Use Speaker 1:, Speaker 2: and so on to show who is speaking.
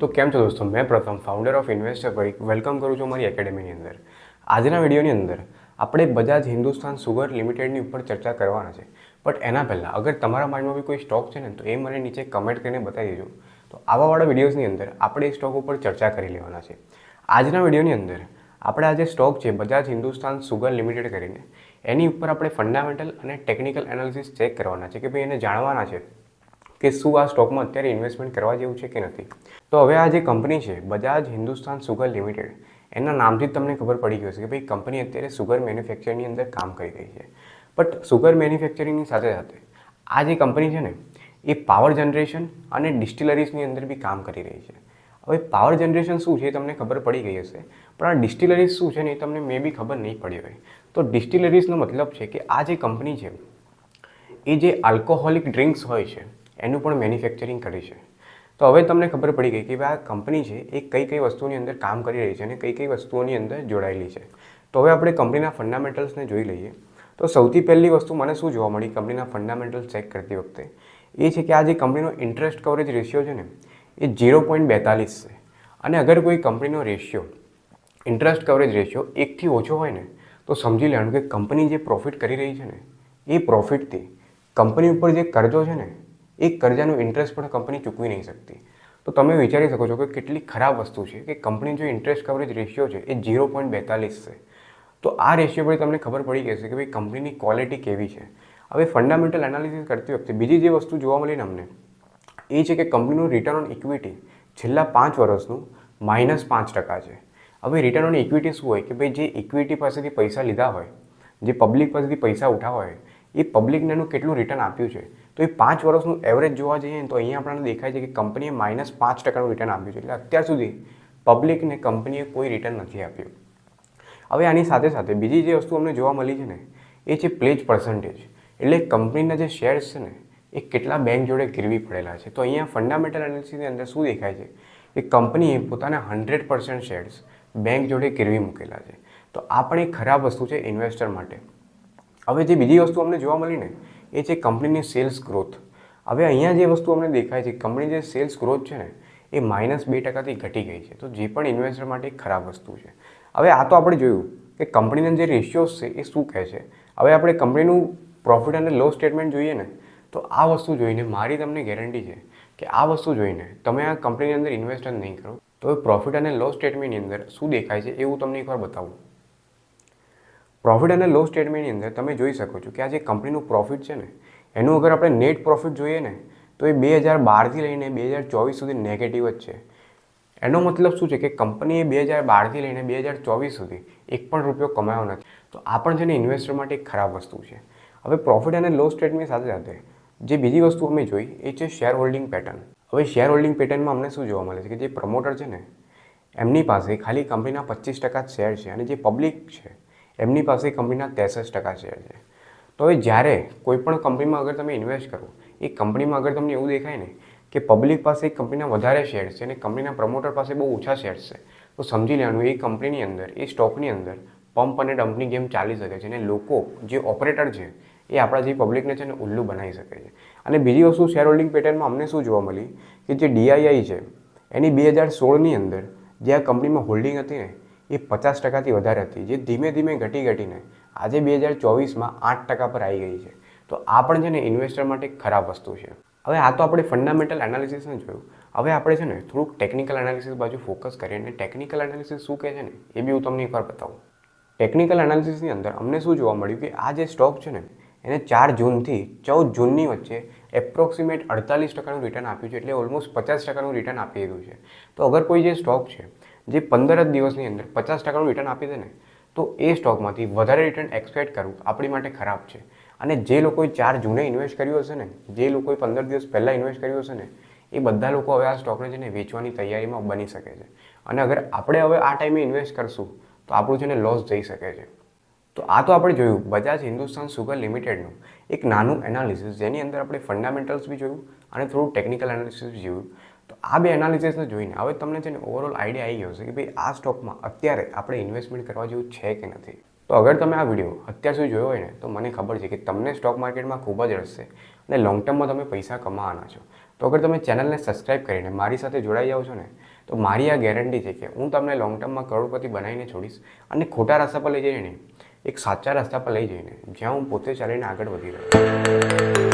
Speaker 1: તો કેમ છો દોસ્તો? મેં પ્રથમ ફાઉન્ડર ઓફ ઇન્વેસ્ટર પર વેલકમ કરું છું મારી એકેડેમીની અંદર. આજના વિડીયોની અંદર આપણે બજાજ હિન્દુસ્તાન સુગર લિમિટેડની ઉપર ચર્ચા કરવાના છે. બટ એના પહેલાં, અગર તમારા માઇન્ડમાં બી કોઈ સ્ટોક છે ને, તો એ મને નીચે કમેન્ટ કરીને બતાવી દેજો. તો આવાવાળા વિડીયોઝની અંદર આપણે એ સ્ટોક ઉપર ચર્ચા કરી લેવાના છે. આજના વિડીયોની અંદર આપણે આ જે સ્ટોક છે બજાજ હિન્દુસ્તાન સુગર લિમિટેડ કરીને. એની ઉપર આપણે ફંડામેન્ટલ અને ટેકનિકલ એનાલિસિસ ચેક કરવાના છે કે ભાઈ એને જાણવાના છે. કે શું આ સ્ટોકમાં અત્યારે ઇન્વેસ્ટમેન્ટ કરવા જેવું છે કે નથી? તો હવે આ જે કંપની છે બજાજ હિન્દુસ્તાન સુગર લિમિટેડ એના નામથી જ તમને ખબર પડી ગઈ હશે કે ભાઈ કંપની અત્યારે સુગર મેન્યુફેક્ચરની અંદર કામ કરી રહી છે. બટ સુગર મેન્યુફેક્ચરિંગની સાથે સાથે, આ જે કંપની છે ને, એ પાવર જનરેશન અને ડિસ્ટિલરીઝની અંદર બી કામ કરી રહી છે. હવે પાવર જનરેશન શું છે એ તમને ખબર પડી ગઈ હશે, પણ આ ડિસ્ટિલરીઝ શું છે ને એ તમને મે બી ખબર નહીં પડી હોય. તો ડિસ્ટિલરીઝનો મતલબ છે કે આ જે કંપની છે, એ જે આલ્કોહોલિક ડ્રિંક્સ હોય છે એનું પણ મેન્યુફેક્ચરિંગ કરે છે. તો હવે તમને ખબર પડી ગઈ કે આ કંપની છે, એ કઈ કઈ વસ્તુની અંદર કામ કરી રહી છે અને કઈ કઈ વસ્તુઓની અંદર જોડાયેલી છે. તો હવે આપણે કંપનીના ફંડામેન્ટલ્સને જોઈ લઈએ. તો સૌથી પહેલી વસ્તુ મને શું જોવા મળી કંપનીના ફંડામેન્ટલ્સ ચેક કરતી વખતે? એ છે કે આ જે કંપનીનો ઇન્ટરેસ્ટ કવરેજ રેશિયો છે ને, એ ઝીરો પોઈન્ટ બેતાલીસ છે. અને અગર કોઈ કંપનીનો રેશિયો, ઇન્ટરેસ્ટ કવરેજ રેશિયો એકથી ઓછો હોય ને, તો સમજી લેવાનું કે કંપની જે પ્રોફિટ કરી રહી છે ને, એ પ્રોફિટથી કંપની ઉપર જે કરજો છે ને એ કરજાનું ઇન્ટરેસ્ટ પણ કંપની ચૂકવી નહીં શકતી. તો તમે વિચારી શકો છો કે કેટલી ખરાબ વસ્તુ છે કે કંપની જો ઇન્ટરેસ્ટ કવરેજ રેશિયો છે એ ઝીરો પોઈન્ટ બેતાલીસ છે. તો આ રેશિયો પર તમને ખબર પડી ગઈ છે કે ભાઈ કંપનીની ક્વોલિટી કેવી છે. હવે ફંડામેન્ટલ એનાલિસિસ કરતી વખતે બીજી જે વસ્તુ જોવા મળી ને અમને એ છે કે કંપનીનું રિટર્ન ઓન ઇક્વિટી છેલ્લા પાંચ વર્ષનું માઇનસ પાંચ ટકા છે. હવે રિટર્ન ઓન ઇક્વિટી શું હોય? કે ભાઈ જે ઇક્વિટી પાસેથી પૈસા લીધા હોય, જે પબ્લિક પાસેથી પૈસા ઉઠાવ્યા હોય, એ પબ્લિકને એનું કેટલું રિટર્ન આપ્યું છે? તો એ પાંચ વર્ષનું એવરેજ જોવા જઈએ ને તો અહીંયા આપણને દેખાય છે કે કંપનીએ માઇનસ પાંચ ટકાનું રિટર્ન આપ્યું છે. એટલે અત્યાર સુધી પબ્લિકને કંપનીએ કોઈ રિટર્ન નથી આપ્યું. હવે આની સાથે સાથે બીજી જે વસ્તુ અમને જોવા મળી છે ને, એ છે પ્લેજ પર્સન્ટેજ એટલે કંપનીના જે શેર્સ છે ને, એ કેટલા બેંક જોડે ગીરવી પડેલા છે. તો અહીંયા ફંડામેન્ટલ એનાલિસિસની અંદર શું દેખાય છે? કે કંપનીએ પોતાના હંડ્રેડ પર્સન્ટ શેર્સ બેંક જોડે ગીરવી મૂકેલા છે. તો આ પણ એક ખરાબ વસ્તુ છે ઇન્વેસ્ટર માટે. હવે જે બીજી વસ્તુ અમને જોવા મળી ને એ છે કંપનીની સેલ્સ ગ્રોથ હવે અહીંયા જે વસ્તુ અમને દેખાય છે, કંપની જે સેલ્સ ગ્રોથ છે ને, એ માઇનસ બે ટકાથી ઘટી ગઈ છે. તો જે પણ ઇન્વેસ્ટર માટે ખરાબ વસ્તુ છે. હવે આ તો આપણે જોયું કે કંપનીના જે રેશિયોઝ છે, એ શું કહે છે? હવે આપણે કંપનીનું પ્રોફિટ અને લોસ સ્ટેટમેન્ટ જોઈએ ને, તો આ વસ્તુ જોઈને મારી તમને ગેરંટી છે કે આ વસ્તુ જોઈને તમે આ કંપનીની અંદર ઇન્વેસ્ટ નહીં કરો. તો પ્રોફિટ અને લોસ સ્ટેટમેન્ટની અંદર શું દેખાય છે એવું તમને એકવાર બતાવું. પ્રોફિટ અને લોસ સ્ટેટમેન્ટની અંદર તમે જોઈ શકો છો કે આ જે કંપનીનું પ્રોફિટ છે ને, એનું અગર આપણે નેટ પ્રોફિટ જોઈએ ને, તો એ બે હજાર બારથી લઈને બે હજાર ચોવીસ સુધી નેગેટિવ જ છે. એનો મતલબ શું છે કે કંપનીએ બે હજાર બારથી લઈને બે હજાર ચોવીસ સુધી એક પણ રૂપિયો કમાયો નથી. તો આ પણ છે ને ઇન્વેસ્ટર માટે એક ખરાબ વસ્તુ છે. હવે પ્રોફિટ અને લોસ સ્ટેટમેન્ટ સાથે સાથે જે બીજી વસ્તુ અમે જોઈ, એ છે શેર હોલ્ડિંગ પેટર્ન હવે શેર હોલ્ડિંગ પેટર્નમાં અમને શું જોવા મળે છે કે જે પ્રમોટર છે ને, એમની પાસે ખાલી કંપનીના પચીસ ટકા જ શેર છે અને જે પબ્લિક છે એમની પાસે કંપનીના ત્રેસઠ ટકા શેર છે. તો હવે જ્યારે કોઈ પણ કંપનીમાં અગર તમે ઇન્વેસ્ટ કરો, એ કંપનીમાં અગર તમને એવું દેખાય ને કે પબ્લિક પાસે કંપનીના વધારે શેર્સ છે અને કંપનીના પ્રમોટર પાસે બહુ ઓછા શેર્સ છે, તો સમજી લેવાનું એ કંપનીની અંદર, એ સ્ટોકની અંદર પંપ અને ડમ્પની ગેમ ચાલી શકે છે અને લોકો જે ઓપરેટર છે, એ આપણા જે પબ્લિકને છે ને ઉલ્લુ બનાવી શકે છે. અને બીજી વસ્તુ શેર હોલ્ડિંગ પેટર્નમાં અમને શું જોવા મળી? કે જે ડીઆઈઆઈ છે, એની બે હજાર સોળની અંદર જે આ કંપનીમાં હોલ્ડિંગ હતી ને એ પચાસ ટકાથી વધારે હતી, જે ધીમે ધીમે ઘટી ઘટીને આજે બે હજાર ચોવીસમાં આઠ ટકા પર આવી ગઈ છે. તો આ પણ છે ને ઇન્વેસ્ટર માટે ખરાબ વસ્તુ છે. હવે આ તો આપણે ફંડામેન્ટલ એનાલિસિસને જોયું. હવે આપણે છે ને થોડુંક ટેકનિકલ એનાલિસિસ બાજુ ફોકસ કરીએ અને ટેકનિકલ એનાલિસિસ શું કહે છે ને એ બી હું તમને એકવાર બતાવું. ટેકનિકલ એનાલિસિસની અંદર અમને શું જોવા મળ્યું કે આ જે સ્ટોક છે ને, એને ચાર જૂનથી ચૌદ જૂનની વચ્ચે એપ્રોક્સિમેટ અડતાલીસ ટકાનું રિટર્ન આપ્યું છે, એટલે ઓલમોસ્ટ પચાસ ટકાનું રિટર્ન આપી દીધું છે. તો અગર કોઈ જે સ્ટોક છે જે પંદર જ દિવસની અંદર પચાસ ટકાનું રિટર્ન આપી દે ને, તો એ સ્ટોકમાંથી વધારે રિટર્ન એક્સપેક્ટ કરવું આપણી માટે ખરાબ છે. અને જે લોકોએ ચાર જૂને ઇન્વેસ્ટ કર્યું હશે ને, જે લોકોએ પંદર દિવસ પહેલાં ઇન્વેસ્ટ કર્યું હશે ને, એ બધા લોકો હવે આ સ્ટોકને છે ને વેચવાની તૈયારીમાં બની શકે છે. અને અગર આપણે હવે આ ટાઈમે ઇન્વેસ્ટ કરશું, તો આપણું છે ને લોસ જઈ શકે છે. તો આ તો આપણે જોયું બજાજ હિન્દુસ્તાન સુગર લિમિટેડનું એક નાનું એનાલિસિસ જેની અંદર આપણે ફંડામેન્ટલ્સ બી જોયું અને થોડું ટેકનિકલ એનાલિસિસ જોયું. આ બે એનાલિસિસને જોઈને હવે તમને છે ને ઓવરઓલ આઈડિયા આવી ગયો છે કે ભાઈ આ સ્ટોકમાં અત્યારે આપણે ઇન્વેસ્ટમેન્ટ કરવા જેવું છે કે નથી. તો અગર તમે આ વીડિયો અત્યાર સુધી જોયો હોય ને, તો મને ખબર છે કે તમને સ્ટોક માર્કેટમાં ખૂબ જ રસ છે અને લોંગ ટર્મમાં તમે પૈસા કમાવાના છો. તો અગર તમે ચેનલને સબસ્ક્રાઇબ કરીને મારી સાથે જોડાઈ જાઓ છો ને, તો મારી આ ગેરંટી છે કે હું તમને લોંગ ટર્મમાં કરોડપતિ બનાવીને છોડીશ અને ખોટા રસ્તા પર લઈ જઈને, એક સાચા રસ્તા પર લઈ જઈને, જ્યાં હું પોતે ચાલીને આગળ વધી રહ્યો